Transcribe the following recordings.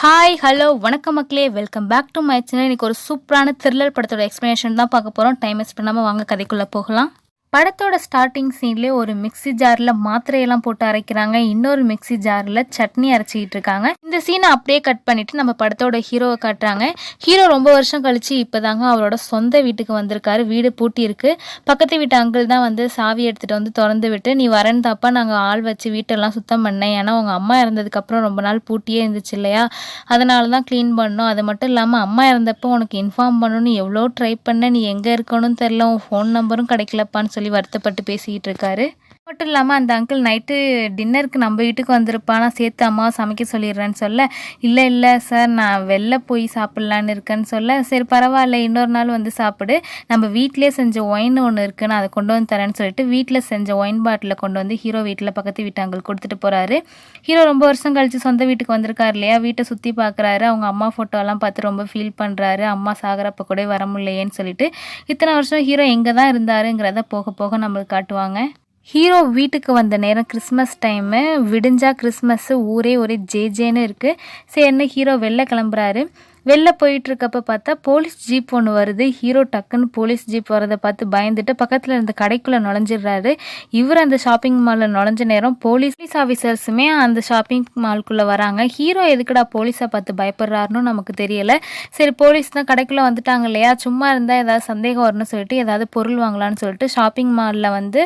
Hi hello வணக்கம் மக்களே. Welcome back to my channel இன்னைக்கு ஒரு சூப்பரான த்ரில்லர் படத்தோட எக்ஸ்ப்ளனேஷன் தான் பார்க்க போகிறோம் டைம் வேஸ்ட் பண்ணாமல் வாங்க கதைக்குள்ளே போகலாம். படத்தோட ஸ்டார்டிங் சீன்லேயே ஒரு மிக்ஸி ஜாரில் மாத்திரையெல்லாம் போட்டு அரைக்கிறாங்க. இன்னொரு மிக்ஸி ஜாரில் சட்னி அரைச்சிக்கிட்டு இருக்காங்க. இந்த சீனை அப்படியே கட் பண்ணிவிட்டு நம்ம படத்தோட ஹீரோவை காட்டுறாங்க. ஹீரோ ரொம்ப வருஷம் கழிச்சு இப்போதாங்க அவரோட சொந்த வீட்டுக்கு வந்திருக்காரு. வீடு பூட்டி இருக்கு. பக்கத்து வீட்டு அங்கிள் தான் வந்து சாவி எடுத்துகிட்டு வந்து திறந்து விட்டு நீ வரேன்னு தாப்பா நாங்கள் ஆள் வச்சு வீட்டெல்லாம் சுத்தம் பண்ணேன். ஏன்னா உங்கள் அம்மா இறந்ததுக்கப்புறம் ரொம்ப நாள் பூட்டியே இருந்துச்சு இல்லையா? அதனால தான் க்ளீன் பண்ணோம். அது மட்டும் இல்லாமல் அம்மா இறந்தப்போ உனக்கு இன்ஃபார்ம் பண்ணணும்னு எவ்வளோ ட்ரை பண்ண நீ எங்கே இருக்கணும்னு தெரில உன் ஃபோன் நம்பரும் கிடைக்கலப்பான்னு சொல்லி வருத்தப்பட்டு பேசிக்கிட்டு இருக்காரு. மட்டும் இல்லாமல் அந்த அங்கிள் நைட்டு டின்னருக்கு நம்ம வீட்டுக்கு வந்திருப்பானா. சேர்த்து அம்மா சமைக்க சொல்லிடுறேன்னு சொல்ல இல்லை இல்லை சார் நான் வெளில போய் சாப்பிட்லான்னு இருக்கேன்னு சொல்ல சரி பரவாயில்ல இன்னொரு நாள் வந்து சாப்பிடு. நம்ம வீட்டிலே செஞ்ச ஒயின் ஒன்று இருக்குது நான் அதை கொண்டு வந்து தரேன்னு சொல்லிட்டு வீட்டில் செஞ்ச ஒயின் பாட்டிலை கொண்டு வந்து ஹீரோ வீட்டில் பக்கத்து வீட்டு அங்கிள் கொடுத்துட்டு போகிறாரு ஹீரோ ரொம்ப வருஷம் கழித்து சொந்த வீட்டுக்கு வந்திருக்காரு இல்லையா? வீட்டை சுற்றி பார்க்குறாரு அவங்க அம்மா ஃபோட்டோலாம் பார்த்து ரொம்ப ஃபீல் பண்ணுறாரு அம்மா சாகிறப்ப கூட வர முடியலையேன்னு சொல்லிட்டு இத்தனை வருஷம் ஹீரோ எங்கே தான் இருந்தாருங்கிறத போக போக நம்மளுக்கு காட்டுவாங்க. ஹீரோ வீட்டுக்கு வந்த நேரம் கிறிஸ்மஸ் டைமு விடிஞ்சா கிறிஸ்மஸ்ஸு ஊரே ஒரே ஜே ஜேன்னு இருக்குது சரின்னு ஹீரோ வெளில கிளம்புறாரு. வெளில போயிட்டு இருக்கப்ப பார்த்தா போலீஸ் ஜீப் ஒன்று வருது. ஹீரோ டக்குன்னு போலீஸ் ஜீப் வரதை பார்த்து பயந்துட்டு பக்கத்தில் இருந்த கடைக்குள்ளே நுழைஞ்சிடுறாரு. இவர் அந்த ஷாப்பிங் மாலில் நுழைஞ்ச நேரம் போலீஸ் ஆஃபீஸர்ஸுமே அந்த ஷாப்பிங் மால்குள்ளே வராங்க. ஹீரோ எதுக்குடா போலீஸை பார்த்து பயப்படுறாருன்னு நமக்கு தெரியலை. சரி போலீஸ் தான் கடைக்குள்ளே வந்துட்டாங்க இல்லையா? சும்மா இருந்தால் ஏதாவது சந்தேகம் வரும்னு சொல்லிட்டு ஏதாவது பொருள் வாங்கலாம்னு சொல்லிட்டு ஷாப்பிங் மாலில் வந்து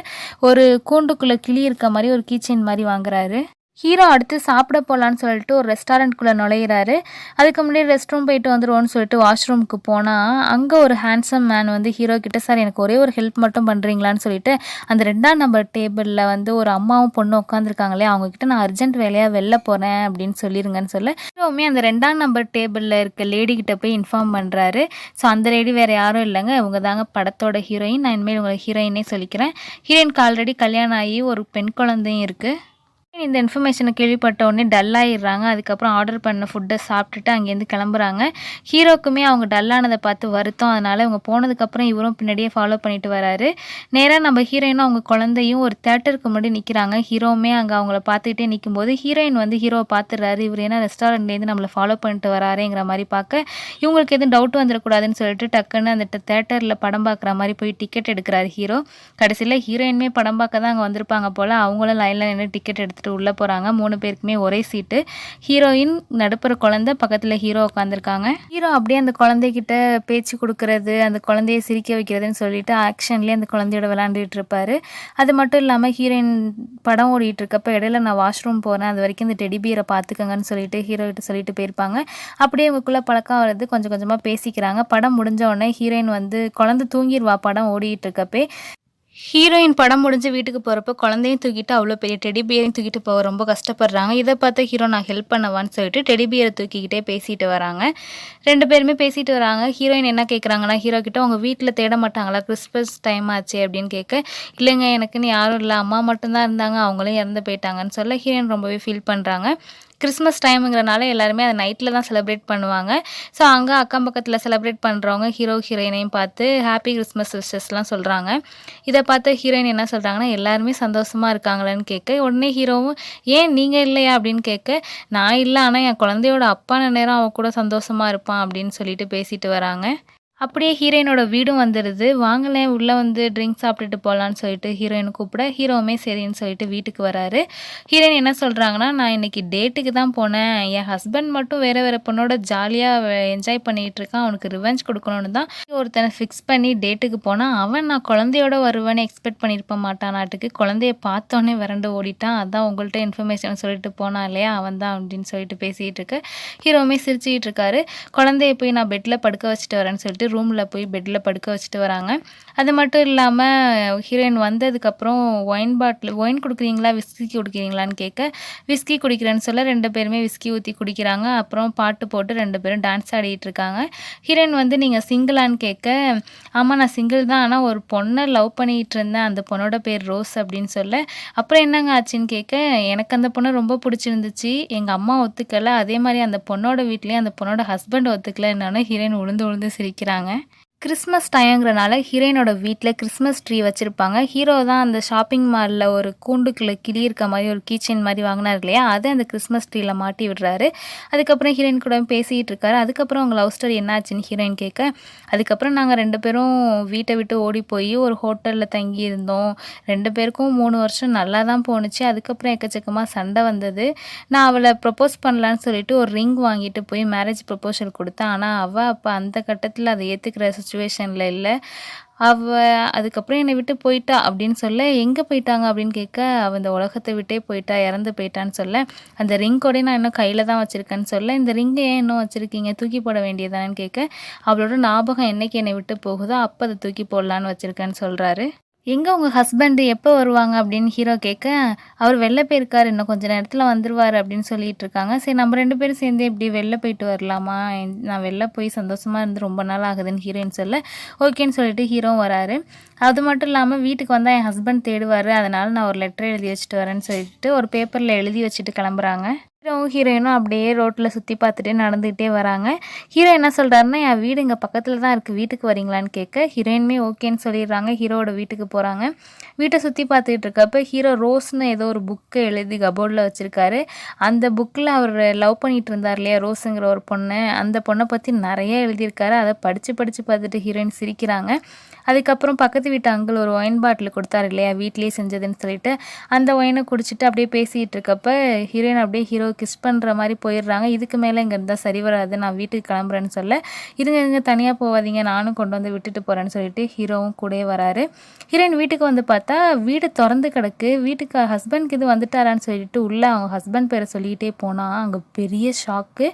ஒரு கூண்டுக்குள்ளே கிளி இருக்க மாதிரி ஒரு கீச்செயின் மாதிரி வாங்குறாரு. ஹீரோ அடுத்து சாப்பிட போகலான்னு சொல்லிட்டு ஒரு ரெஸ்டாரண்ட்குள்ளே நுழையிறாரு. அதுக்கு முன்னாடி ரெஸ்ட் ரூம் போயிட்டு வந்துடுவோன்னு சொல்லிட்டு வாஷ்ரூமுக்கு போனால் அங்கே ஒரு ஹேண்ட்ஸம் மேன் வந்து ஹீரோ கிட்ட சார் எனக்கு ஒரே ஒரு ஹெல்ப் மட்டும் பண்ணுறீங்களான்னு சொல்லிட்டு அந்த ரெண்டாம் நம்பர் டேபிளில் வந்து ஒரு அம்மாவும் பொண்ணு உட்காந்துருக்காங்களே அவங்கக்கிட்ட நான் அர்ஜென்ட் வேலையாக வெளில போகிறேன் அப்படின்னு சொல்லிருங்கன்னு சொல்ல. ஹீரோவுமே அந்த ரெண்டாம் நம்பர் டேபிளில் இருக்க லேடி கிட்ட போய் இன்ஃபார்ம் பண்ணுறாரு ஸோ அந்த லேடி வேறு யாரும் இல்லைங்க. இவங்க தாங்க படத்தோட ஹீரோயின் நான் இனிமேல் உங்களுக்கு ஹீரோயினே சொல்லிக்கிறேன். ஹீரோயினுக்கு ஆல்ரெடி கல்யாணம் ஆகி ஒரு பெண் குழந்தையும் இருக்குது இந்த இன்ஃபர்மேஷனை கேள்விப்பட்ட உடனே டல்லாகிடுறாங்க அதுக்கப்புறம் ஆர்டர் பண்ண ஃபுட்டை சாப்பிட்டுட்டு அங்கேருந்து கிளம்புறாங்க. ஹீரோக்குமே அவங்க டல்லானதை பார்த்து வருத்தம். அதனால் இவங்க போனதுக்கப்புறம் இவரும் பின்னாடியே ஃபாலோ பண்ணிட்டு வராரு. நேராக நம்ம ஹீரோயினும் அவங்க குழந்தையும் ஒரு தேட்டருக்கு முன்னாடி நிற்கிறாங்க ஹீரோவுமே அங்கே அவங்கள பார்த்துக்கிட்டே நிற்கும்போது ஹீரோயின் வந்து ஹீரோவை பார்த்துடுறாரு. இவர் ஏன்னா ரெஸ்டாரண்ட்லேருந்து நம்மளை ஃபாலோ பண்ணிட்டு வராருங்கிற மாதிரி பார்க்க இவங்களுக்கு எதுவும் டவுட் வந்துடக்கூடாதுன்னு சொல்லிட்டு டக்குன்னு அந்த தேட்டரில் படம் பார்க்குற மாதிரி போய் டிக்கெட் எடுக்கிறாரு ஹீரோ கடைசியில் ஹீரோயினுமே படம் பார்க்க தான் அங்கே வந்திருப்பாங்க போல். அவங்களும் லைனில் நின்று டிக்கெட் எடுத்துகிட்டு உள்ளே போகிறாங்க மூணு பேருக்குமே ஒரே சீட்டு. ஹீரோயின் நடுப்புற குழந்தை பக்கத்தில் ஹீரோ உட்காந்துருக்காங்க ஹீரோ அப்படியே அந்த குழந்தைகிட்ட பேச்சு கொடுக்கறது அந்த குழந்தைய சிரிக்க வைக்கிறதுன்னு சொல்லிட்டு ஆக்ஷன்லேயே அந்த குழந்தையோட விளாண்டுட்டு இருப்பாரு. அது மட்டும் இல்லாமல் ஹீரோயின் படம் ஓடிட்டு இருக்கப்ப இடையில நான் வாஷ்ரூம் போகிறேன் அது வரைக்கும் இந்த டெடிபியரை பார்த்துக்கங்கன்னு சொல்லிட்டு ஹீரோ கிட்ட சொல்லிட்டு போயிருப்பாங்க. அப்படியே இவங்களுக்குள்ள பழக்கம் வருது கொஞ்சம் கொஞ்சமாக பேசிக்கிறாங்க. படம் முடிஞ்ச உடனே ஹீரோயின் வந்து குழந்தை தூங்கிடுவா படம் ஓடிட்டு இருக்கப்பே ஹீரோயின் படம் முடிஞ்சு வீட்டுக்கு போகிறப்ப குழந்தையும் தூக்கிட்டு அவ்வளோ பெரிய டெடி பியரையும் தூக்கிட்டு போக ரொம்ப கஷ்டப்படுறாங்க. இதை பார்த்து ஹீரோ நான் ஹெல்ப் பண்ணவான்னு சொல்லிட்டு டெடி பியரை தூக்கிக்கிட்டே பேசிட்டு வராங்க. ரெண்டு பேருமே பேசிட்டு வராங்க. ஹீரோயின் என்ன கேட்குறாங்கன்னா ஹீரோ கிட்ட உங்கள் வீட்டில் தேட மாட்டாங்களா? கிறிஸ்மஸ் டைம் ஆச்சு அப்படின்னு கேட்க இல்லைங்க எனக்குன்னு யாரும் இல்லை. அம்மா மட்டும்தான் இருந்தாங்க. அவங்களும் இறந்து போயிட்டாங்கன்னு சொல்ல ஹீரோயின் ரொம்பவே ஃபீல் பண்ணுறாங்க கிறிஸ்மஸ் டைமுங்கிறனால எல்லாருமே அதை நைட்டில் தான் செலிப்ரேட் பண்ணுவாங்க. ஸோ அங்கே அக்கம் பக்கத்தில் செலிப்ரேட் பண்ணுறவங்க ஹீரோ ஹீரோயினையும் பார்த்து ஹாப்பி கிறிஸ்மஸ் விஷஸ்லாம் சொல்கிறாங்க இதை பார்த்து ஹீரோயின் என்ன சொல்கிறாங்கன்னா எல்லாருமே சந்தோஷமாக இருக்காங்களேன்னு கேட்க உடனே ஹீரோவும் ஏன் நீங்கள் இல்லையா? அப்படின்னு கேட்க நான் இல்லை ஆனால் என் குழந்தையோட அப்பான நேரம் அவன் கூட சந்தோஷமாக இருப்பான் அப்படின்னு சொல்லிட்டு பேசிட்டு வராங்க. அப்படியே ஹீரோயினோட வீடும் வந்துடுது வாங்கலேன் உள்ளே வந்து ட்ரிங்க் சாப்பிட்டுட்டு போகலான்னு சொல்லிட்டு ஹீரோயின் கூப்பிட ஹீரோவுமே சரின்னு சொல்லிட்டு வீட்டுக்கு வராரு. ஹீரோயின் என்ன சொல்கிறாங்கன்னா நான் இன்னைக்கு டேட்டுக்கு தான் போனேன். என் ஹஸ்பண்ட் மட்டும் வேறு வேறு பொண்ணோட ஜாலியாக என்ஜாய் பண்ணிகிட்டு இருக்கான். அவனுக்கு ரிவெஞ்ச் கொடுக்கணும்னு தான் ஒருத்தனை ஃபிக்ஸ் பண்ணி டேட்டுக்கு போனால் அவன் நான் குழந்தையோட வருவேன்னு எக்ஸ்பெக்ட் பண்ணியிருப்ப மாட்டான் நாட்டுக்கு. குழந்தைய பார்த்தோன்னே விரண்டு ஓடிட்டான். அதான் உங்கள்கிட்ட இன்ஃபர்மேஷன் சொல்லிட்டு போனான் இல்லையா? அவன் தான் அப்படின்னு சொல்லிட்டு பேசிகிட்டு இருக்கு. ஹீரோவுமே சிரிச்சுக்கிட்டு இருக்காரு. குழந்தைய போய் நான் பெட்டில் படுக்க வச்சுட்டு வரேன்னு சொல்லிட்டு ரூமில் போய் பெட்டில் படுக்க வச்சுட்டு வராங்க. அது மட்டும் இல்லாமல் ஹீரோயின் வந்ததுக்கப்புறம் ஒயின் பாட்டில் ஒயின் கொடுக்குறீங்களா? விஸ்கி குடிக்கிறீங்களான்னு கேட்க விஸ்கி குடிக்கிறேன்னு சொல்ல ரெண்டு பேருமே விஸ்கி ஊற்றி குடிக்கிறாங்க. அப்புறம் பாட்டு போட்டு ரெண்டு பேரும் டான்ஸ் ஆடிட்டு இருக்காங்க. ஹீரோயின் வந்து நீங்கள் சிங்கிளான்னு கேட்க ஆமாம் நான் சிங்கிள் தான். ஆனால் ஒரு பொண்ணை லவ் பண்ணிகிட்டு இருந்தேன். அந்த பொண்ணோட பேர் ரோஸ் அப்படின்னு சொல்ல அப்புறம் என்னங்க ஆச்சுன்னு கேட்க எனக்கு அந்த பொண்ணை ரொம்ப பிடிச்சிருந்துச்சு. எங்கள் அம்மா ஒத்துக்கலை. அதே மாதிரி அந்த பொண்ணோட வீட்லேயும் அந்த பொண்ணோட ஹஸ்பண்ட் ஒத்துக்கலை என்னன்னு ஹீரோயின் உளுந்து உளுந்து சிரிக்கிறாங்க. சொன்னாங்க கிறிஸ்மஸ் டைம்ங்கிறனால ஹீரோயினோட வீட்டில் கிறிஸ்மஸ் ட்ரீ வச்சுருப்பாங்க. ஹீரோ தான் அந்த ஷாப்பிங் மாலில் ஒரு கூண்டுக்குள்ளே கிளி இருக்க மாதிரி ஒரு கீச்செயின் மாதிரி வாங்கினார் இல்லையா? அதை அந்த கிறிஸ்மஸ் ட்ரீயில் மாட்டி விடுறாரு. அதுக்கப்புறம் ஹீரோயின் கூட பேசிகிட்டு இருக்காரு. அதுக்கப்புறம் அவங்க லவ் ஸ்டோரி என்னாச்சுன்னு ஹீரோயின் கேட்க அதுக்கப்புறம் நாங்கள் ரெண்டு பேரும் வீட்டை விட்டு ஓடி போய் ஒரு ஹோட்டலில் தங்கி இருந்தோம். ரெண்டு பேருக்கும் மூணு வருஷம் நல்லா தான் போணுச்சு. அதுக்கப்புறம் எக்கச்சக்கமாக சண்டை வந்தது. நான் அவளை ப்ரப்போஸ் பண்ணலான்னு சொல்லிட்டு ஒரு ரிங் வாங்கிட்டு போய் மேரேஜ் ப்ரப்போசல் கொடுத்தேன். ஆனால் அவள் அப்போ அந்த கட்டத்தில் அதை ஏற்றுக்கிற சுச்சுவேஷனில் இல்லை. அவ அதுக்கப்புறம் என்னை விட்டு போயிட்டா அப்படின்னு சொல்ல எங்கே போயிட்டாங்க? அப்படின்னு கேட்க அவ இந்த உலகத்தை விட்டே போயிட்டா இறந்து போயிட்டான்னு சொல்ல. அந்த ரிங் கூட நான் இன்னும் கையில் தான் வச்சுருக்கேன்னு சொல்ல இந்த ரிங்கை ஏன் இன்னும் வச்சுருக்கீங்க? தூக்கி போட வேண்டியதானு கேட்க. அவளோட ஞாபகம் என்னைக்கு என்னை விட்டு போகுதோ அப்போ அதை தூக்கி போடலான்னு வச்சுருக்கேன்னு சொல்கிறாரு எங்கே உங்கள் ஹஸ்பண்டு எப்போ வருவாங்க அப்படின்னு ஹீரோ கேட்க அவர் வெளில போயிருக்காரு இன்னும் கொஞ்சம் நேரத்தில் வந்துருவார் அப்படின்னு சொல்லிட்டு இருக்காங்க. சரி நம்ம ரெண்டு பேரும் சேர்ந்து இப்படி வெளில போயிட்டு வரலாமா? நான் வெளில போய் சந்தோஷமாக இருந்து ரொம்ப நாள் ஆகுதுன்னு ஹீரோயின் சொல்ல ஓகேன்னு சொல்லிட்டு ஹீரோவும் வராரு. அது மட்டும் இல்லாமல் வீட்டுக்கு வந்தால் என் ஹஸ்பண்ட் தேடுவார். அதனால் நான் ஒரு லெட்டர் எழுதி வச்சுட்டு வரேன்னு சொல்லிட்டு ஒரு பேப்பரில் எழுதி வச்சுட்டு கிளம்புறாங்க. ஹீரோவும் ஹீரோயினும் அப்படியே ரோட்டில் சுற்றி பார்த்துட்டே நடந்துகிட்டே வராங்க. ஹீரோ என்ன சொல்கிறாருன்னா என் வீடு இங்கே பக்கத்தில் தான் இருக்குது வீட்டுக்கு வரீங்களான்னு கேட்க. ஹீரோயினுமே ஓகேன்னு சொல்லிடுறாங்க. ஹீரோவோட வீட்டுக்கு போகிறாங்க வீட்டை சுற்றி பார்த்துக்கிட்டு இருக்கப்ப ஹீரோ ரோஸ்னு ஏதோ ஒரு புக்கை எழுதி கபோர்டில் வச்சுருக்காரு. அந்த புக்கில் அவர் லவ் பண்ணிகிட்டு இருந்தார் இல்லையா ரோஸுங்கிற ஒரு பொண்ணு. அந்த பொண்ணை பற்றி நிறைய எழுதியிருக்காரு. அதை படித்து படித்து பார்த்துட்டு ஹீரோயின் சிரிக்கிறாங்க. அதுக்கப்புறம் பக்கத்து வீட்டு அங்கிள் ஒரு ஒயின் பாட்டில் கொடுத்தாரு இல்லையா வீட்லேயே செஞ்சதுன்னு சொல்லிட்டு. அந்த ஒயினை குடிச்சிட்டு அப்படியே பேசிகிட்டு இருக்கப்ப ஹீரோயின் அப்படியே ஹீரோ கிஸ் பண்ணுற மாதிரி போயிடுறாங்க. இதுக்கு மேலே இங்கே இருந்தால் சரி வராது நான் வீட்டுக்கு கிளம்புறேன்னு சொல்ல இருங்க இருங்க தனியாக போகாதீங்க நானும் கொண்டு வந்து விட்டுட்டு போகிறேன்னு சொல்லிட்டு ஹீரோவும் கூடயே வராரு. ஹீரோயின் வீட்டுக்கு வந்து பார்த்தா வீடு திறந்து கிடக்கு வீட்டுக்கு ஹஸ்பண்ட்க்கு இது வந்துட்டாரான்னு சொல்லிட்டு உள்ளே அவங்க ஹஸ்பண்ட் பேரை சொல்லிக்கிட்டே போனால் அங்கே பெரிய ஷாக்கு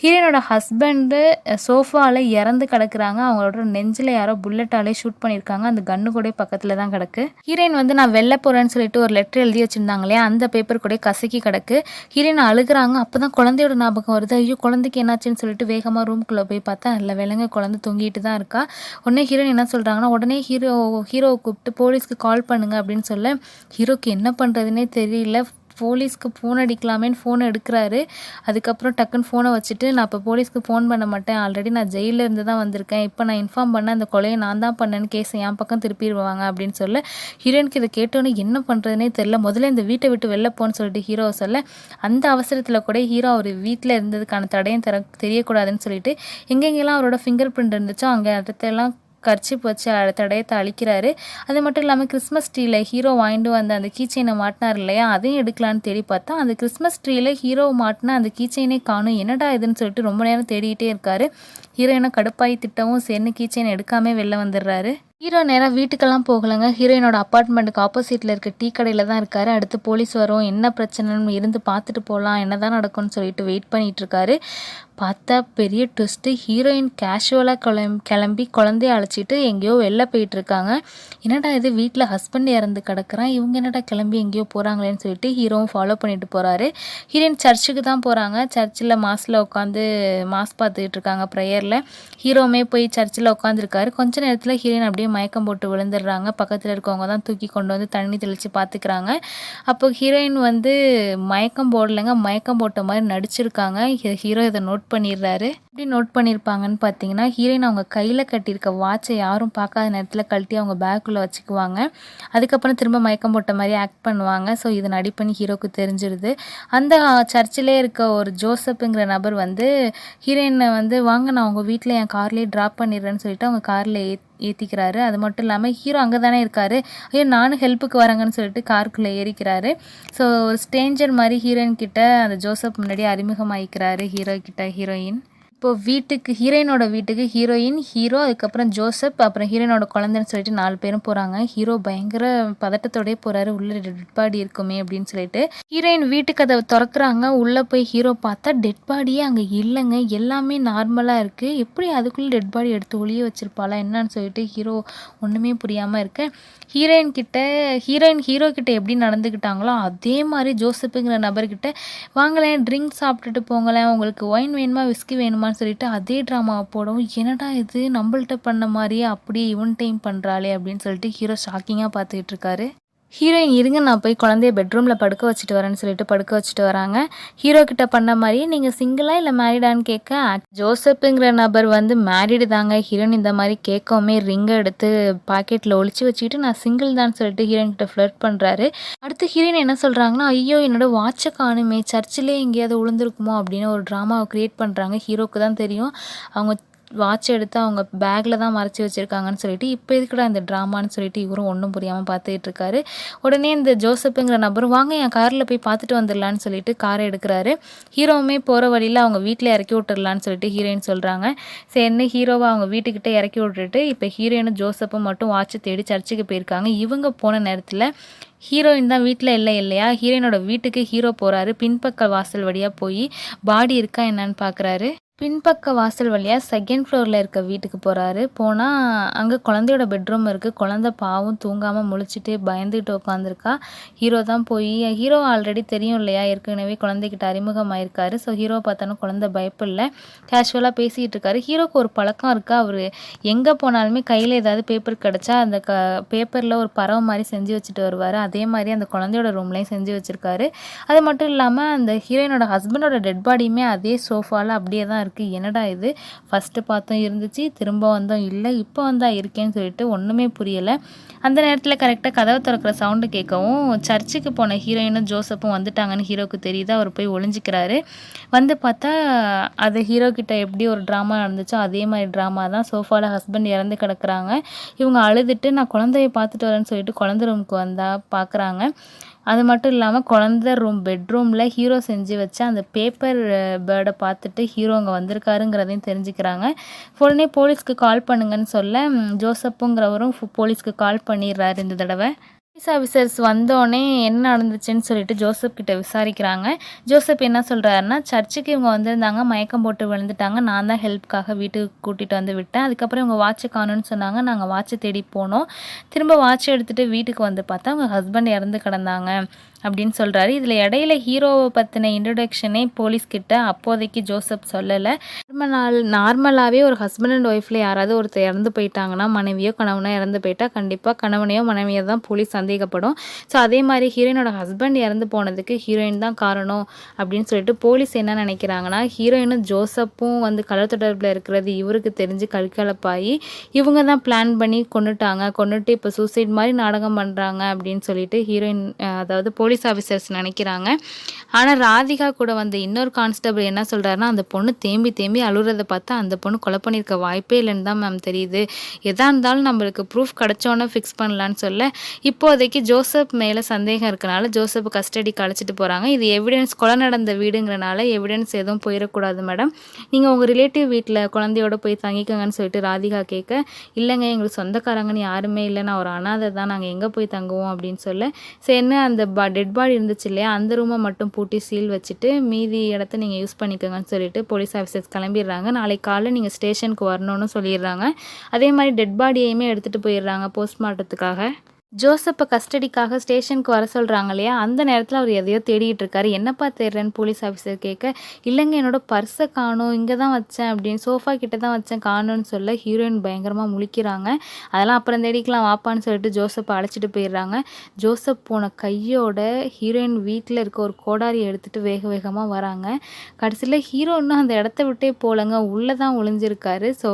ஹீரோயினோட ஹஸ்பண்டு சோஃபாவில் இறந்து கிடக்குறாங்க. அவங்களோட நெஞ்சில் யாரோ புல்லட்டாலே ஷூட் பண்ணியிருக்காங்க அந்த கன்று கூட பக்கத்தில் தான் கிடக்கு. ஹீரோயின் வந்து நான் வெளில போகிறேன்னு சொல்லிட்டு ஒரு லெட்டர் எழுதி வச்சுருந்தாங்களே அந்த பேப்பர் கூட கசக்கி கிடக்கு. ஹீரோயின் அழுகுறாங்க. அப்போ தான் குழந்தையோட ஞாபகம் வருது. ஐயோ குழந்தைக்கு என்னாச்சுன்னு சொல்லிட்டு வேகமாக ரூம்குள்ளே போய் பார்த்தா நல்ல விலங்கு குழந்தை தொங்கிட்டு தான் இருக்கா. உடனே ஹீரோயின் என்ன சொல்கிறாங்கன்னா உடனே ஹீரோ ஹீரோவை கூப்பிட்டு போலீஸ்க்கு கால் பண்ணுங்க அப்படின்னு சொல்ல ஹீரோக்கு என்ன பண்ணுறதுனே தெரியல. போலீஸ்க்கு ஃபோன் அடிக்கலாமேன்னு ஃபோன் எடுக்கிறாரு. அதுக்கப்புறம் டக்குன்னு ஃபோனை வச்சுட்டு நான் இப்போ போலீஸ்க்கு ஃபோன் பண்ண மாட்டேன். ஆல்ரெடி நான் ஜெயிலில் இருந்து தான் வந்திருக்கேன். இப்போ நான் இன்ஃபார்ம் பண்ண அந்த கொலையை நான் தான் பண்ணேன்னு கேஸ் என் பக்கம் திருப்பிடுவாங்க அப்படின்னு சொல்ல ஹீரோயினுக்கு இதை கேட்டோன்னே என்ன பண்ணுறதுனே தெரில முதல்ல இந்த வீட்டை விட்டு வெளில போன்னு சொல்லிட்டு ஹீரோ சொல்ல அந்த அவசரத்தில் கூட ஹீரோ அவர் வீட்டில் இருந்ததுக்கான தடையும் தர தெரியக்கூடாதுன்னு சொல்லிட்டு எங்கெங்கெல்லாம் அவரோட ஃபிங்கர் பிரிண்ட் இருந்துச்சோ அங்கே இடத்தெல்லாம் கர்ச்சிப் வச்சு தடயத்தை அழிக்கிறாரு அது மட்டும் இல்லாமல் கிறிஸ்மஸ் ட்ரீயில் ஹீரோ வாங்கிட்டு வந்த அந்த கீச்சைனை மாட்டினார் இல்லையா? அதையும் எடுக்கலான்னு தேடி பார்த்தா அந்த கிறிஸ்மஸ் ட்ரீயில் ஹீரோ மாட்டினா அந்த கீச்சைனே காணும் என்னடா இதுன்னு சொல்லிட்டு ரொம்ப நேரம் தேடிக்கிட்டே இருக்காரு. ஹீரோயினை கடுப்பாய் திட்டவும் சேர்ந்து கீச்செயின் எடுக்காமே வெளில வந்துடுறாரு. ஹீரோ நேராக வீட்டுக்கெல்லாம் போகலைங்க. ஹீரோயினோட அப்பார்ட்மெண்ட்டுக்கு ஆப்போசிட்டில் இருக்க டீ கடையில் தான் இருக்காரு. அடுத்து போலீஸ் வரும். என்ன பிரச்சனைன்னு இருந்து பார்த்துட்டு போகலாம் என்ன தான் நடக்கும்னு சொல்லிட்டு வெயிட் பண்ணிட்டு இருக்காரு. பார்த்தா பெரிய ட்விஸ்ட்டு ஹீரோயின் கேஷுவலாக கிளம்பி கிளம்பி குழந்தைய அழைச்சிட்டு எங்கேயோ வெளில போயிட்டுருக்காங்க. என்னடா இது வீட்டில் ஹஸ்பண்ட் இறந்து கிடக்குறான் இவங்க என்னடா கிளம்பி எங்கேயோ போகிறாங்களேன்னு சொல்லிட்டு ஹீரோவும் ஃபாலோ பண்ணிட்டு போகிறாரு ஹீரோயின் சர்ச்சுக்கு தான் போகிறாங்க சர்ச்சில் மாஸில் உட்காந்து மாஸ் பார்த்துக்கிட்டு இருக்காங்க ப்ரேயரில் ஹீரோவுமே போய் சர்ச்சில் உட்காந்துருக்காரு கொஞ்ச நேரத்தில் ஹீரோயின் அப்படியே மயக்கம் போட்டு விழுந்துடுறாங்க. பக்கத்தில் இருக்கவங்க தான் தூக்கி கொண்டு வந்து தண்ணி தெளித்து பார்த்துக்கிறாங்க. அப்போ ஹீரோயின் வந்து மயக்கம் போடலைங்க. மயக்கம் போட்ட மாதிரி நடிச்சிருக்காங்க. ஹீரோ இதை நோட் பண்ணிடுறாரு. எப்படி நோட் பண்ணியிருப்பாங்கன்னு பார்த்தீங்கன்னா ஹீரோயின் அவங்க கையில் கட்டியிருக்க வாட்சை யாரும் பார்க்காத நேரத்தில் கழட்டி அவங்க பேக்குள்ளே வச்சுக்குவாங்க. அதுக்கப்புறம் திரும்ப மயக்கம் போட்ட மாதிரி ஆக்ட் பண்ணுவாங்க. ஸோ இது நடி பண்ணி ஹீரோக்கு தெரிஞ்சிருது. அந்த சர்ச்சிலே இருக்க ஒரு ஜோசப்புங்கிற நபர் வந்து ஹீரோயினை வந்து வாங்க நான் அவங்க வீட்டில் என் கார்லேயே ட்ராப் பண்ணிடுறேன்னு சொல்லிட்டு அவங்க காரில் ஏற்றி ஏற்றிக்கிறாரு அது மட்டும் இல்லாமல் ஹீரோ அங்கே தானே இருக்கார். ஐயோ நானும் ஹெல்ப்புக்கு வரேங்கன்னு சொல்லிட்டு காருக்குள்ளே ஏறிக்கிறாரு. ஸோ ஒரு ஸ்டேஞ்சர் மாதிரி ஹீரோயின் கிட்ட அந்த ஜோசப் முன்னாடி அறிமுகமாகிக்கிறாரு ஹீரோ கிட்ட ஹீரோயின் இப்போது வீட்டுக்கு ஹீரோயினோட வீட்டுக்கு ஹீரோயின் ஹீரோ அதுக்கப்புறம் ஜோசப் அப்புறம் ஹீரோயினோட குழந்தைன்னு சொல்லிட்டு நாலு பேரும் போகிறாங்க ஹீரோ பயங்கர பதட்டத்தோடய போகிறாரு உள்ளே டெட் பாடி இருக்குமே அப்படின்னு சொல்லிட்டு. ஹீரோயின் வீட்டுக்கு அதை திறக்கிறாங்க. உள்ளே போய் ஹீரோ பார்த்தா டெட் பாடியே அங்கே இல்லைங்க. எல்லாமே நார்மலாக இருக்குது எப்படி அதுக்குள்ளே டெட் பாடி எடுத்து ஒளிய வச்சிருப்பாளா என்னன்னு சொல்லிட்டு ஹீரோ ஒன்றுமே புரியாமல் இருக்கு. ஹீரோயின் கிட்ட ஹீரோயின் ஹீரோ கிட்ட எப்படி நடந்துக்கிட்டாங்களோ அதே மாதிரி ஜோசப்புங்கிற நபர்கிட்ட வாங்கலேன் ட்ரிங்க் சாப்பிட்டுட்டு போங்களேன். உங்களுக்கு ஒயின் வேணுமா? விஸ்கி வேணுமா? பண்ணுமான்னு சொல்லிட்டு அதே ட்ராமாவை போடவும் என்னடா இது? நம்மள்ட்ட பண்ண மாதிரியே அப்படியே இவன் டைம் பண்ணுறாளே அப்படின்னு சொல்லிட்டு ஹீரோ ஷாக்கிங்காக பார்த்துக்கிட்டு இருக்காரு. ஹீரோயின் இருங்க நான் போய் குழந்தைய பெட்ரூமில் படுக்க வச்சுட்டு வரேன்னு சொல்லிட்டு படுக்க வச்சுட்டு வராங்க. ஹீரோ கிட்ட பண்ண மாதிரி நீங்கள் சிங்கிளாக இல்லை மேரிடான்னு கேட்க ஜோசப்புங்கிற நபர் வந்து மேரிடு தாங்க. ஹீரோயின் இந்த மாதிரி கேட்கவுமே ரிங்கை எடுத்து பாக்கெட்டில் ஒழிச்சு வச்சுக்கிட்டு நான் சிங்கிள் தான் சொல்லிட்டு ஹீரோயின் கிட்ட ஃப்ளர்ட் பண்ணுறாரு அடுத்து ஹீரோயின் என்ன சொல்கிறாங்கன்னா ஐயோ என்னோட வாட்சை காணுமே சர்ச்சிலே எங்கேயாவது விழுந்திருக்குமோ அப்படின்னு ஒரு ட்ராமாவை க்ரியேட் பண்ணுறாங்க ஹீரோக்கு தான் தெரியும். அவங்க வாட்ச் எடுத்து அவங்க பேக்கில் தான் மறைச்சி வச்சுருக்காங்கன்னு சொல்லிட்டு இப்போ எதுக்குடா இந்த ட்ராமான்னு சொல்லிட்டு இவரும் ஒன்றும் புரியாமல் பார்த்துக்கிட்டு இருக்காரு. உடனே இந்த ஜோசப்புங்கிற நபரும் வாங்க என் காரில் போய் பார்த்துட்டு வந்துடலான்னு சொல்லிட்டு காரை எடுக்கிறாரு. ஹீரோவுமே போகிற வழியில் அவங்க வீட்டில் இறக்கி விட்டுடலான்னு சொல்லிட்டு ஹீரோயின் சொல்கிறாங்க சரின்னு ஹீரோவை அவங்க வீட்டுக்கிட்ட இறக்கி விட்டுட்டு இப்போ ஹீரோயினும் ஜோசப்பும் மட்டும் வாட்சை தேடி சர்ச்சுக்கு போயிருக்காங்க. இவங்க போன நேரத்தில் ஹீரோயின் தான் வீட்டில் இல்லை இல்லையா? ஹீரோயினோட வீட்டுக்கு ஹீரோ போகிறாரு பின்பக்க வாசல் வழியாக போய் பாடி இருக்கா என்னன்னு பார்க்குறாரு பின்பக்க வாசல் வழியாக செகண்ட் ஃப்ளோரில் இருக்க வீட்டுக்கு போகிறாரு போனால் அங்கே குழந்தையோட பெட்ரூம் இருக்குது குழந்த பாவம் தூங்காமல் முழிச்சிட்டு பயந்துக்கிட்டு உட்காந்துருக்கா ஹீரோ தான் போய் ஹீரோ ஆல்ரெடி தெரியும் இல்லையா? ஏற்கனவே குழந்தைகிட்ட அறிமுகமாயிருக்காரு. ஸோ ஹீரோ பார்த்தாலும் குழந்தை பயப்பில்லை. கேஷுவலாக பேசிகிட்டு இருக்காரு ஹீரோக்கு ஒரு பழக்கம் இருக்குது அவர் எங்கே போனாலுமே கையில் ஏதாவது பேப்பர் கிடச்சா அந்த க பேப்பரில் ஒரு பறவை மாதிரி செஞ்சு வச்சுட்டு வருவார். அதே மாதிரி அந்த குழந்தையோட ரூம்லேயும் செஞ்சு வச்சுருக்காரு. அது மட்டும் இல்லாமல் அந்த ஹீரோயினோட ஹஸ்பண்டோட டெட் பாடியுமே அதே சோஃபாவில் அப்படியே தான் இருக்குது என்னடா இது? ஃபஸ்ட்டு பார்த்தோம் இருந்துச்சு திரும்ப வந்தோம் இல்லை. இப்போ வந்தா இருக்கேன்னு சொல்லிட்டு ஒன்றுமே புரியலை. அந்த நேரத்தில் கரெக்டாக கதவை திறக்கிற சவுண்டு கேட்கவும் சர்ச்சுக்கு போன ஹீரோயினும் ஜோசப்பும் வந்துட்டாங்கன்னு ஹீரோக்கு தெரியுது. அவர் போய் ஒளிஞ்சிக்கிறாரு. வந்து பார்த்தா அது ஹீரோ கிட்ட எப்படி ஒரு ட்ராமா நடந்துச்சோ அதே மாதிரி ட்ராமா தான். சோஃபாவில் ஹஸ்பண்ட் இறந்து கிடக்குறாங்க. இவங்க அழுதுட்டு நான் குழந்தைய பார்த்துட்டு வரேன்னு சொல்லிட்டு குழந்தை ரூமுக்கு வந்தால் பார்க்குறாங்க. அது மட்டும் இல்லாமல் குழந்த ரூம் பெட்ரூமில் ஹீரோ செஞ்சு வச்ச அந்த பேப்பர் பேர்டை பார்த்துட்டு ஹீரோ அங்கே வந்திருக்காருங்கிறதையும் தெரிஞ்சுக்கிறாங்க. உடனே போலீஸ்க்கு கால் பண்ணுங்கன்னு சொல்ல ஜோசப்புங்கிறவரும் போலீஸ்க்கு கால் பண்ணிடுறாரு இந்த தடவை. போலீஸ் ஆஃபீஸர்ஸ் வந்தோடனே என்ன நடந்துச்சுன்னு சொல்லிட்டு ஜோசப் கிட்ட விசாரிக்கிறாங்க. ஜோசப் என்ன சொல்கிறாருன்னா சர்ச்சுக்கு இவங்க வந்திருந்தாங்க மயக்கம் போட்டு விழுந்துட்டாங்க. நான் தான் ஹெல்ப்காக வீட்டுக்கு கூட்டிகிட்டு வந்து விட்டேன். அதுக்கப்புறம் இவங்க வாட்சை காணும்னு சொன்னாங்க. நாங்கள் வாட்சை தேடி போனோம். திரும்ப வாட்ச் எடுத்துகிட்டு வீட்டுக்கு வந்து பார்த்தா அவங்க ஹஸ்பண்ட் இறந்து கிடந்தாங்க. அப்படின்னு சொல்கிறாரு இதில் இடையில ஹீரோவை பற்றின இன்ட்ரடக்ஷனே போலீஸ்கிட்ட அப்போதைக்கு ஜோசப் சொல்லலை. நார்மலால் நார்மலாகவே ஒரு ஹஸ்பண்ட் அண்ட் ஒய்ஃபில் யாராவது ஒருத்தர் இறந்து போயிட்டாங்கன்னா மனைவியோ கணவனோ இறந்து போயிட்டா கண்டிப்பாக கணவனையோ மனைவியோ தான் போலீஸ் சந்தேகப்படும். ஸோ அதே மாதிரி ஹீரோயினோட ஹஸ்பண்ட் இறந்து போனதுக்கு ஹீரோயின் தான் காரணம் அப்படின்னு சொல்லிட்டு போலீஸ் என்ன நினைக்கிறாங்கன்னா ஹீரோயினும் ஜோசப்பும் வந்து கலர் தொடர்பில் இருக்கிறது இவருக்கு தெரிஞ்சு கல்கலப்பாகி இவங்க தான் பிளான் பண்ணி கொண்டுட்டாங்க கொண்டுட்டு இப்போ சூசைட் மாதிரி நாடகம் பண்ணுறாங்க அப்படின்னு சொல்லிட்டு ஹீரோயின் அதாவது போலீஸ் போலீஸ் ஆஃபீஸர்ஸ் நினைக்கிறாங்க. ஆனால் ராதிகா கூட வந்த இன்னொரு கான்ஸ்டபிள் என்ன சொல்கிறாருன்னா அந்த பொண்ணு தேம்பி தேம்பி அழுகிறத பார்த்தா அந்த பொண்ணு கொலை பண்ணியிருக்க வாய்ப்பே இல்லைன்னு தான் மேம் தெரியுது. எதாக இருந்தாலும் நம்மளுக்கு ப்ரூஃப் கிடச்சோன்னே ஃபிக்ஸ் பண்ணலான்னு சொல்ல இப்போதைக்கு ஜோசப் மேலே சந்தேகம் இருக்கனால ஜோசப் கஸ்டடிக்கு அழைச்சிட்டு போகிறாங்க இது எவிடன்ஸ் கொலை நடந்த வீடுங்கிறனால எவிடன்ஸ் எதுவும் போயிடக்கூடாது மேடம் நீங்கள் உங்கள் ரிலேட்டிவ் வீட்டில் குழந்தையோட போய் தங்கிக்கங்கன்னு சொல்லிட்டு ராதிகா கேட்க இல்லைங்க எங்களுக்கு சொந்தக்காரங்கன்னு யாருமே இல்லை. நான் ஒரு அனாதை தான். நாங்கள் எங்கே போய் தங்குவோம்? அப்படின்னு சொல்ல சரி என்ன அந்த டெட் பாடி இருந்துச்சு இல்லையா? அந்த ரூமை மட்டும் பூட்டி சீல் வச்சுட்டு மீதி இடத்த நீங்கள் யூஸ் பண்ணிக்கோங்கன்னு சொல்லிட்டு போலீஸ் ஆஃபீஸர்ஸ் கிளம்பிடுறாங்க. நாளைக்கு காலையில் நீங்கள் ஸ்டேஷனுக்கு வரணும்னு சொல்லிடுறாங்க. அதே மாதிரி டெட் பாடியையுமே எடுத்துகிட்டு போயிடுறாங்க போஸ்ட்மார்ட்டத்துக்காக ஜோசப்பை கஸ்டடிக்காக ஸ்டேஷனுக்கு வர சொல்கிறாங்க இல்லையா? அந்த நேரத்தில் அவர் எதையோ தேடிட்டு இருக்காரு. என்னப்பா தேடுறேன்னு போலீஸ் ஆஃபீஸர் கேட்க இல்லைங்க என்னோட பர்ஸை காணும் இங்கே தான் வச்சேன் அப்படின்னு சோஃபா கிட்ட தான் வச்சேன் காணும்னு சொல்ல ஹீரோயின் பயங்கரமாக முழிக்கிறாங்க. அதெல்லாம் அப்புறம் தேடிக்கலாம் வாப்பான்னு சொல்லிட்டு ஜோசப்பை அழைச்சிட்டு போயிடுறாங்க. ஜோசப் போன கையோட ஹீரோயின் வீட்டில் இருக்க ஒரு கோடாரி எடுத்துகிட்டு வேக வேகமாக வராங்க. கடைசியில் ஹீரோன்னு அந்த இடத்த விட்டே போகலங்க உள்ளே தான் ஒளிஞ்சிருக்காரு. ஸோ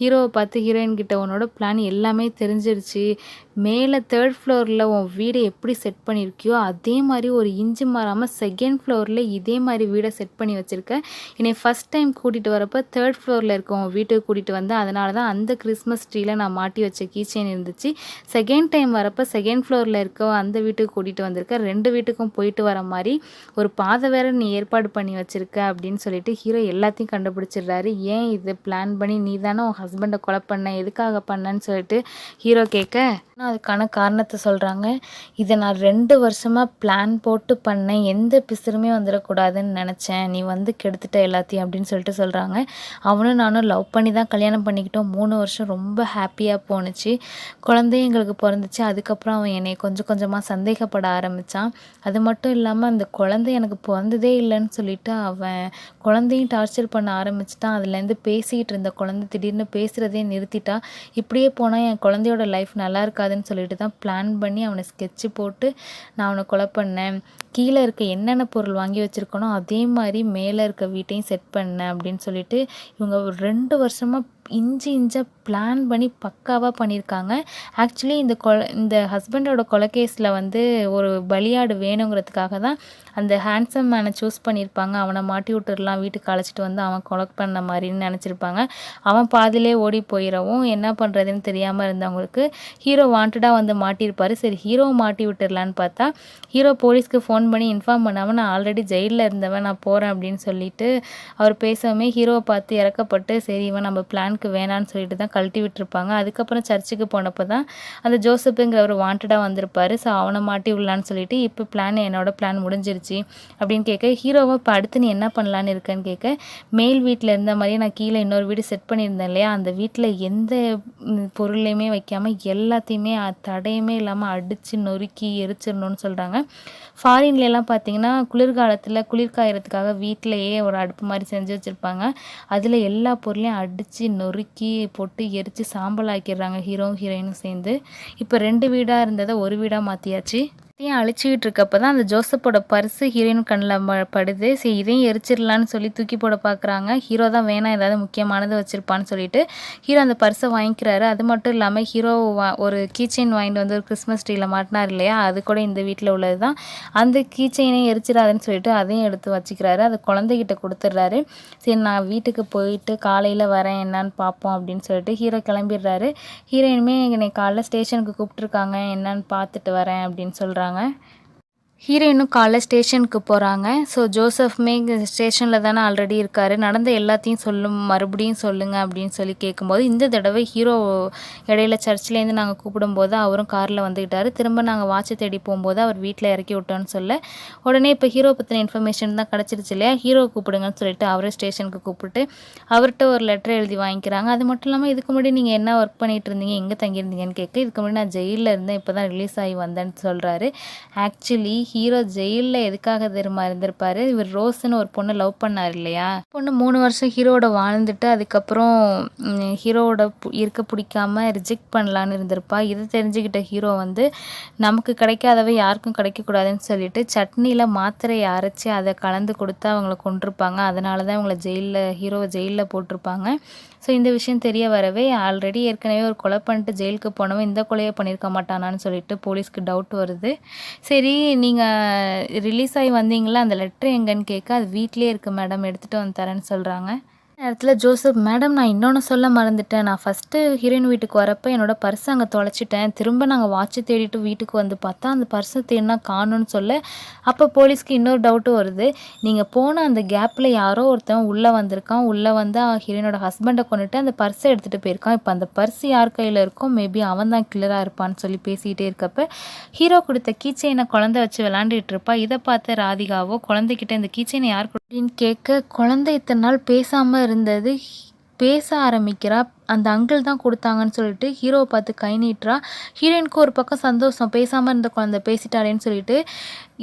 ஹீரோவை பார்த்து ஹீரோயின் கிட்ட உன்னோட பிளான் எல்லாமே தெரிஞ்சிருச்சு. மேலே தேர்ட் ஃப்ளோரில் உன் வீடை எப்படி செட் பண்ணியிருக்கியோ அதே மாதிரி ஒரு இன்ச்சு மாறாமல் செகண்ட் ஃப்ளோரில் இதே மாதிரி வீடை செட் பண்ணி வச்சுருக்க. என்னை ஃபஸ்ட் டைம் கூட்டிகிட்டு வரப்போ தேர்ட் ஃப்ளோரில் இருக்க உன் வீட்டுக்கு கூட்டிகிட்டு வந்தேன். அதனால தான் அந்த கிறிஸ்மஸ் ட்ரீயில் நான் மாட்டி வச்ச கீச்சேன் இருந்துச்சு. செகண்ட் டைம் வரப்போ செகண்ட் ஃப்ளோரில் இருக்க அந்த வீட்டுக்கு கூட்டிகிட்டு வந்திருக்க. ரெண்டு வீட்டுக்கும் போயிட்டு வர மாதிரி ஒரு பாதை வேற நீ ஏற்பாடு பண்ணி வச்சுருக்க அப்படின்னு சொல்லிட்டு ஹீரோ எல்லாத்தையும் கண்டுபிடிச்சிடுறாரு. ஏன் இது பிளான் பண்ணி நீ தானே உன் ஹஸ்பண்டை கொலை பண்ண எதுக்காக பண்ணேன்னு சொல்லிட்டு ஹீரோ கேட்க அதுக்கான காரணத்தை சொல்கிறாங்க இதை நான் ரெண்டு வருஷமாக பிளான் போட்டு பண்ணேன். எந்த பிசுருமே வந்துடக்கூடாதுன்னு நினச்சேன். நீ வந்து கெடுத்துட்ட எல்லாத்தையும் அப்படின்னு சொல்லிட்டு சொல்கிறாங்க அவனும் நானும் லவ் பண்ணி தான் கல்யாணம் பண்ணிக்கிட்டோம். மூணு வருஷம் ரொம்ப ஹாப்பியாக போணுச்சு. குழந்தையும் எங்களுக்கு பிறந்துச்சு. அதுக்கப்புறம் அவன் என்னை கொஞ்சம் கொஞ்சமாக சந்தேகப்பட ஆரம்பித்தான் அது மட்டும் இல்லாமல் அந்த குழந்தை எனக்கு பிறந்ததே இல்லைன்னு சொல்லிட்டு அவன் குழந்தையும் டார்ச்சர் பண்ண ஆரம்பிச்சிட்டான். அதுலேருந்து பேசிக்கிட்டு இருந்த குழந்தை திடீர்னு பேசுகிறதே நிறுத்திட்டா. இப்படியே போனால் என் குழந்தையோட லைஃப் நல்லா இருக்காது கூடாதுன்னு சொல்லிட்டு தான் பிளான் பண்ணி அவனை ஸ்கெட்சு போட்டு நான் அவனை கொலை பண்ணேன். கீழே இருக்க என்னென்ன பொருள் வாங்கி வச்சுருக்கனோ அதே மாதிரி மேலே இருக்க வீட்டையும் செட் பண்ணேன் அப்படின்னு சொல்லிட்டு இவங்க ஒரு ரெண்டு வருஷமாக இஞ்சி இஞ்சாக பிளான் பண்ணி பக்காவாக பண்ணியிருக்காங்க. ஆக்சுவலி இந்த கொ இந்த ஹஸ்பண்டோட கொலைகேஸில் வந்து ஒரு பலியாடு வேணுங்கிறதுக்காக தான் அந்த ஹேண்ட்ஸம் மேனை சூஸ் பண்ணியிருப்பாங்க. அவனை மாட்டி விட்டுடலாம் வீட்டுக்கு அழைச்சிட்டு வந்து அவன் கொலை பண்ண மாதிரின்னு நினச்சிருப்பாங்க. அவன் பாதிலே ஓடி போயிடவும் என்ன பண்ணுறதுன்னு தெரியாமல் இருந்தவங்களுக்கு ஹீரோ வாண்டடாக வந்து மாட்டியிருப்பார். சரி ஹீரோவை மாட்டி விட்டுடலான்னு பார்த்தா ஹீரோ போலீஸ்க்கு ஃபோன் பண்ணி இன்ஃபார்ம் பண்ணாமல் நான் ஆல்ரெடி ஜெயிலில் இருந்தவன் நான் போகிறேன் அப்படின்னு சொல்லிட்டு அவர் பேசாமே ஹீரோவை பார்த்து இறக்கப்பட்டு சரி இவன் நம்ம பிளானுக்கு வேணான்னு சொல்லிட்டு தான் கழட்டி விட்டுருப்பாங்க. அதுக்கப்புறம் சர்ச்சுக்கு போனப்போ தான் அந்த ஜோசப்புங்கிறவர் வாண்டடாக வந்திருப்பார். ஸோ அவனை மாட்டி விடலான்னு சொல்லிட்டு இப்போ பிளான் என்னோட பிளான் முடிஞ்சிருச்சு அப்படின்னு கேட்க ஹீரோவை இப்போ அடுத்து நீ என்ன பண்ணலான்னு இருக்கேன்னு கேட்க மேல் வீட்டில் இருந்த மாதிரியே நான் கீழே இன்னொரு வீடு செட் பண்ணியிருந்தேன் இல்லையா? அந்த வீட்டில் எந்த பொருளையுமே வைக்காமல் எல்லாத்தையுமே தடையுமே இல்லாமல் அடித்து நொறுக்கி எரிச்சிடணும்னு சொல்கிறாங்க ஃபாரின் ஃபாரின்லலாம் பார்த்தீங்கன்னா குளிர்காலத்தில் குளிர்காயறதுக்காக வீட்டிலையே ஒரு அடுப்பு மாதிரி செஞ்சு வச்சுருப்பாங்க. அதில் எல்லா பொருளையும் அடித்து நொறுக்கி போட்டு எரித்து சாம்பல் ஆக்கிடுறாங்க ஹீரோ ஹீரோயினும் சேர்ந்து. இப்போ ரெண்டு வீடாக இருந்ததை ஒரு வீடாக மாற்றியாச்சு இதையும் அழிச்சிக்கிட்டு இருக்கப்ப தான் அந்த ஜோசப்போட பர்ஸு ஹீரோயின் கண்ணில் படுது. சரி இதையும் எரிச்சிடலான்னு சொல்லி தூக்கி போட பார்க்குறாங்க ஹீரோ தான் வேணாம் ஏதாவது முக்கியமானது வச்சுருப்பான்னு சொல்லிட்டு ஹீரோ அந்த பர்ஸை வாங்கிக்கிறாரு. அது மட்டும் இல்லாமல் ஹீரோ வா- ஒரு கீச்செயின் வாங்கிட்டு வந்து ஒரு கிறிஸ்மஸ் ட்ரீல மாட்டினார் இல்லையா? அது கூட இந்த வீட்டில் உள்ளது தான் அந்த கீச்செயினையும் எரிச்சிடாதுன்னு சொல்லிட்டு அதையும் எடுத்து வச்சுக்கிறாரு. அது குழந்தைகிட்ட கொடுத்துட்றாரு. சரி நான் வீட்டுக்கு போயிட்டு காலையில் வரேன். என்னன்னு பார்ப்போம் அப்படின்னு சொல்லிட்டு ஹீரோ கிளம்பிடுறாரு. ஹீரோயினுமே என்னை காலைல ஸ்டேஷனுக்கு கூப்பிட்ருக்காங்க என்னன்னு பார்த்துட்டு வரேன் அப்படின்னு சொல்கிறாங்க பண்ணுறாங்க ஹீரோயினும் காலைல ஸ்டேஷனுக்கு போகிறாங்க ஸோ ஜோசஃப்மே ஸ்டேஷனில் தானே ஆல்ரெடி இருக்கார். நடந்த எல்லாத்தையும் சொல்லும் மறுபடியும் சொல்லுங்க அப்படின்னு சொல்லி கேட்கும்போது இந்த தடவை ஹீரோ இடையில சர்ச்லேருந்து நாங்கள் கூப்பிடும்போது அவரும் காரில் வந்துக்கிட்டாரு திரும்ப நாங்கள் வாட்சை தேடி போகும்போது அவர் வீட்டில் இறக்கி விட்டோன்னு சொல்ல உடனே இப்போ ஹீரோ பற்றின இன்ஃபர்மேஷன் தான் கிடச்சிருச்சு இல்லையா? ஹீரோ கூப்பிடுங்கன்னு சொல்லிட்டு அவரே ஸ்டேஷனுக்கு கூப்பிட்டு அவர்கிட்ட ஒரு லெட்டர் எழுதி வாங்கிக்கிறாங்க. அது மட்டும் இல்லாமல் இதுக்கு முன்னாடி நீங்கள் என்ன ஒர்க் பண்ணிட்டு இருந்தீங்க எங்கே தங்கியிருந்தீங்கன்னு கேட்க இதுக்கு முன்னாடி நான் ஜெயிலில் இருந்தேன் இப்போ தான் ரிலீஸ் ஆகி வந்தேன்னு சொல்கிறாரு ஆக்சுவலி ஹீரோ ஜெயிலில் எதுக்காக தெரியுமா இருந்திருப்பாரு? இவர் ரோஸ்னு ஒரு பொண்ணை லவ் பண்ணார் இல்லையா? பொண்ணு மூணு வருஷம் ஹீரோட வாழ்ந்துட்டு அதுக்கப்புறம் ஹீரோவோட பு- இருக்க பிடிக்காம ரிஜெக்ட் பண்ணலான்னு இருந்திருப்பா. இதை தெரிஞ்சுக்கிட்ட ஹீரோ வந்து நமக்கு கிடைக்காதவை யாருக்கும் கிடைக்கக்கூடாதுன்னு சொல்லிட்டு சட்னியில் மாத்திரையை அரைச்சி அதை கலந்து கொடுத்து அவங்கள கொண்டிருப்பாங்க அதனால தான் அவங்கள ஜெயிலில் ஹீரோவை ஜெயிலில் போட்டிருப்பாங்க. ஸோ இந்த விஷயம் தெரிய வரவே ஆல்ரெடி ஏற்கனவே ஒரு கொலை பண்ணிட்டு ஜெயிலுக்கு போனவன் இந்த கொலையை பண்ணியிருக்க மாட்டானான்னு சொல்லிட்டு போலீஸ்க்கு டவுட் வருது. சரி நீங்கள் ரிலீஸ் ஆகி வந்தீங்களா? அந்த லெட்ரு எங்கன்னு கேட்க அது வீட்லேயே இருக்குது மேடம் எடுத்துகிட்டு வந்து தரேன்னு சொல்கிறாங்க நேரத்தில் ஜோசப் மேடம் நான் இன்னொன்று சொல்ல மறந்துட்டேன். நான் ஃபஸ்ட்டு ஹீரோயின் வீட்டுக்கு வரப்போ என்னோட பர்ஸ் அங்கே தொலைச்சிட்டேன். திரும்ப நாங்கள் வாட்சு தேடிட்டு வீட்டுக்கு வந்து பார்த்தா அந்த பர்ஸை தேடினா காணும்னு சொல்ல அப்போ போலீஸ்க்கு இன்னொரு டவுட்டும் வருது. நீங்கள் போன அந்த கேப்பில் யாரோ ஒருத்தன் உள்ளே வந்திருக்கான். உள்ளே வந்து ஹீரோயினோட ஹஸ்பண்டை கொண்டுட்டு அந்த பர்ஸை எடுத்துகிட்டு போயிருக்கான். இப்போ அந்த பர்ஸ் யார் கையில் இருக்கோ மேபி அவன் தான் கிளியராக இருப்பான்னு சொல்லி பேசிக்கிட்டே இருக்கப்ப ஹீரோ கொடுத்த கீச்செயினை குழந்தை வச்சு விளாண்டுட்டு இருப்பா. இதை பார்த்த ராதிகாவோ குழந்தைகிட்ட இந்த கீச்செயினை யார் கொடு- அப்படின்னு கேட்க குழந்தை இத்தனை நாள் பேசாமல் இருந்தது. பேச ஆரம்பிக்கிறா. அந்த அங்கிள் தான் கொடுத்தாங்கன்னு சொல்லிட்டு ஹீரோவை பார்த்து கை நீட்டுறா. ஹீரோயினுக்கு ஒரு பக்கம் சந்தோஷம் பேசாமல் இருந்த குழந்தை பேசிட்டாரேன்னு சொல்லிட்டு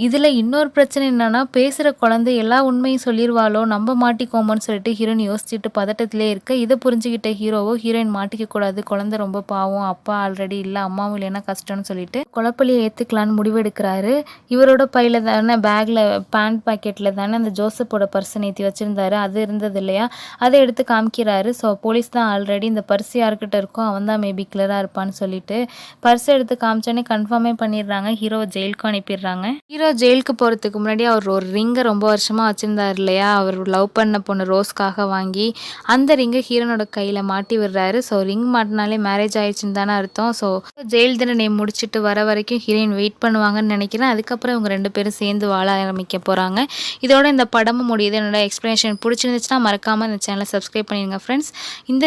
இதில் இன்னொரு பிரச்சனை என்னென்னா பேசுகிற குழந்தை எல்லா உண்மையும் சொல்லிடுவாளோ நம்ப மாட்டிக்கோமோன்னு சொல்லிட்டு ஹீரோயின் யோசிச்சுட்டு பதட்டத்திலே இருக்க இதை புரிஞ்சுக்கிட்ட ஹீரோவோ ஹீரோயின் மாட்டிக்க கூடாது குழந்தை ரொம்ப பாவம் அப்பா ஆல்ரெடி இல்லை அம்மாவும் இல்லைன்னா கஷ்டம்னு சொல்லிட்டு குழப்பலியை ஏற்றுக்கலான்னு முடிவெடுக்கிறாரு. இவரோட பையில் தானே பேக்கில் பேண்ட் பாக்கெட்டில் தானே அந்த ஜோசப்போட பர்சன் ஏற்றி வச்சுருந்தாரு. அது இருந்தது இல்லையா? அதை எடுத்து காமிக்கிறாரு. ஸோ போலீஸ் தான் ஆல்ரெடி இந்த பர்ஸ் யார்கிட்ட இருக்கோ அவன் தான் மேபி கிளியராக இருப்பான்னு சொல்லிட்டு பர்ஸை எடுத்து காமிச்சோன்னே கன்ஃபார்மே பண்ணிடுறாங்க. ஹீரோ ஜெயிலுக்கு அனுப்பிடுறாங்க. ஹீரோ ஜெயிலுக்கு போகிறதுக்கு முன்னாடி அவர் ஒரு ரிங்கை ரொம்ப வருஷமாக வச்சுருந்தார் இல்லையா? அவர் லவ் பண்ண பொண்ணு ரோஸ்க்காக வாங்கி அந்த ரிங்கை ஹீரோனோட கையில் மாட்டி விடுறாரு. ஸோ ரிங் மாட்டினாலே மேரேஜ் ஆயிடுச்சுன்னு தானே அர்த்தம். ஸோ ஜெயில் தண்டனை முடிச்சுட்டு வர வரைக்கும் ஹீரோயின் வெயிட் பண்ணுவாங்கன்னு நினைக்கிறேன். அதுக்கப்புறம் இவங்க ரெண்டு பேரும் சேர்ந்து வாழ ஆரம்பிக்க போகிறாங்க இதோட இந்த படமும் முடியுது. என்னோட எக்ஸ்ப்ளனேஷன் பிடிச்சிருந்துச்சுன்னா மறக்காமல் இந்த சேனலை சப்ஸ்கிரைப் பண்ணிடுங்க ஃப்ரெண்ட்ஸ் இந்த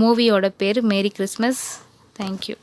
மூவியோட பேர் மேரி கிறிஸ்மஸ். தேங்க்யூ